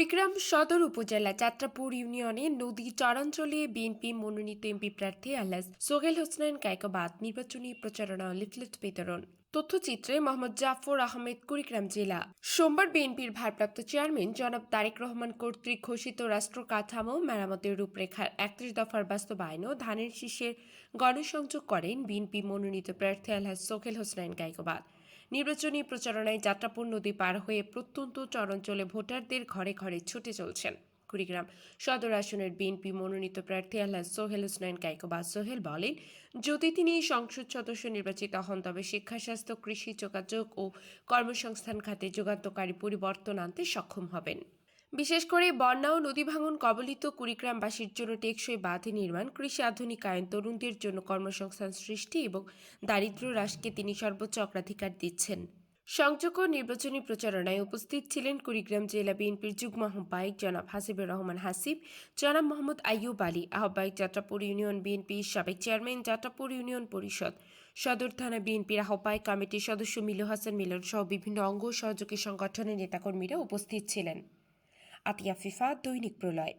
কুড়িগ্রাম সদর উপজেলা যাত্রাপুর ইউনিয়নে নদী চরাঞ্চলে বিএনপি মনোনীত এমপি প্রার্থী আল্লাস সোহেল হোসেন কায়কবাদ নির্বাচনী প্রচারণা লিফলেট বিতরণ। তথ্যচিত্রে মোহাম্মদ জাফর আহমেদ, কুড়িগ্রাম জেলা। সোমবার বিএনপির ভারপ্রাপ্ত চেয়ারম্যান জনাব তারেক রহমান কর্তৃক ঘোষিত রাষ্ট্র কাঠামো, মেরামতের রূপরেখার একত্রিশ দফার বাস্তবায়ন ধানের শীষের গণসংযোগ করেন বিএনপি মনোনীত প্রার্থী আলহাজ সোহেল হোসেন গায়কবাদ নির্বাচনী প্রচারণায় যাত্রাপুর নদী পার হয়ে প্রত্যন্ত চরাঞ্চলে ভোটারদের ঘরে ঘরে ছুটে চলছেন। কুড়িগ্রাম সদর আসনের বিএনপি মনোনীত প্রার্থী আল্লাহ সোহেল হুসনাইন কাইকোবা সোহেল বলেন, যদি তিনি সংসদ সদস্য নির্বাচিত হন, তবে শিক্ষা, স্বাস্থ্য, কৃষি, যোগাযোগ ও কর্মসংস্থান খাতে যুগান্তকারী পরিবর্তন আনতে সক্ষম হবেন। বিশেষ করে বন্যা ও নদী ভাঙন কবলিত কুড়িগ্রামবাসীর জন্য টেকসই বাঁধ নির্মাণ, কৃষি আধুনিকায়ন তরুণদের জন্য কর্মসংস্থান সৃষ্টি এবং দারিদ্র্য হ্রাসকে তিনি সর্বোচ্চ অগ্রাধিকার দিচ্ছেন। সংযোগ ও নির্বাচনী প্রচারণায় উপস্থিত ছিলেন কুড়িগ্রাম জেলা বিএনপির যুগ্ম আহ্বায়ক জনাব হাসিবুর রহমান হাসিব, জনাব মোহাম্মদ আইয়ুব আলী, আহ্বায়ক যাত্রাপুর ইউনিয়ন বিএনপির সাবেক চেয়ারম্যান যাত্রাপুর ইউনিয়ন পরিষদ, সদর থানা বিএনপির আহ্বায়ক কমিটির সদস্য মিলু হাসান মিলন সহ বিভিন্ন অঙ্গ সহযোগী সংগঠনের নেতাকর্মীরা উপস্থিত ছিলেন। আতিয়া ফিফা দৈনিক প্রলয়।